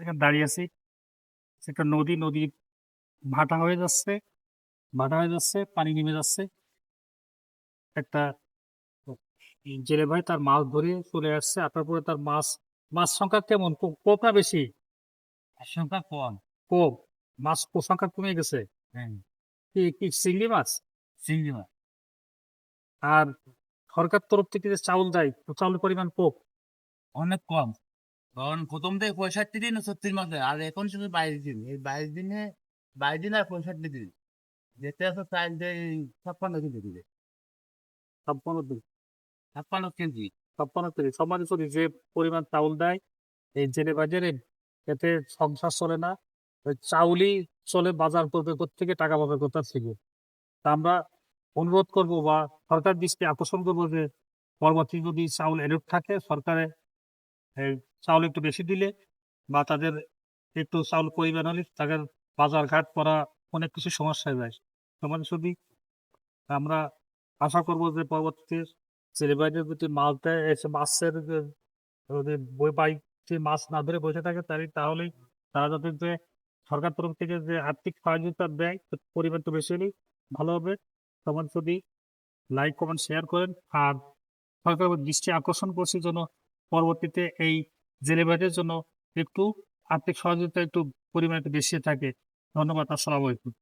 এখানে দাঁড়িয়ে আছি। একটা নদী নদী ভাটা হয়ে যাচ্ছে ভাটা হয়ে যাচ্ছে পানি নেমে যাচ্ছে। একটা জেলে ভাই তার মাছ ধরে চলে আসছে। আসার পরে তার মাছ মাছ সংখ্যা কেমন? কোপ না বেশি? সংখ্যা কম। কোপ? মাছ কো- সংখ্যা কমে গেছে? হ্যাঁ। কি কি চিংড়ি মাছ? চিংড়ি মাছ। আর সরকার তরফ থেকে যে চাউল দেয় তো চাউলের পরিমাণ কোপ? অনেক কম। কারণ প্রথম থেকে পঁয়ষট্টি দিন সত্তর মাসে আর এখন শুধু বাইশ দিন। এই বাইশ দিনে বাইশ দিন আর পঁয়ষট্টি দিন। যেতে আছে চাইল দেয় ছাপ্পান্ন কেজি দিবে ছাপ্পান্ন দিন। ছাপ্পান্ন কেজি। ছাপ্পান্ন কেজি। সমাজে চলি যে পরিমাণ চাউল দেয় এই জেলে বাজারে এতে সংসার চলে না। ওই চাউলই চলে বাজার করবে থেকে টাকা বাজার করতে থেকে। তা আমরা অনুরোধ করব বা সরকার দৃষ্টি আকর্ষণ করব যে পরবর্তী যদি চাউল এরূপ থাকে সরকারে চাউল একটু বেশি দিলে বা তাদের একটু চাউল পরিমাণ হলে তাদের বাজার ঘাট করা অনেক কিছু সমস্যা যায়। সমাজ শুধু আমরা আশা করব যে পরবর্তীতে ছেলেবাইদের প্রতি মাছ দেয়, এসে মাছের বই বাইকে মাছ না ধরে বসে থাকে তাহলে, তাহলেই তারা যাতে যে সরকার তরফ থেকে যে আর্থিক সহযোগিতা দেয় পরিমাণ তো বেশি হলেই ভালো হবে। সমাজ যদি লাইক কমেন্ট শেয়ার করেন। আর সরকার দৃষ্টি আকর্ষণ করছে যেন পরবর্তীতে এই জেলেবাইদের জন্য একটু আর্থিক সহযোগিতা একটু পরিমাণ একটু বেশি থাকে। ধন্যবাদ, আসসালামু আলাইকুম।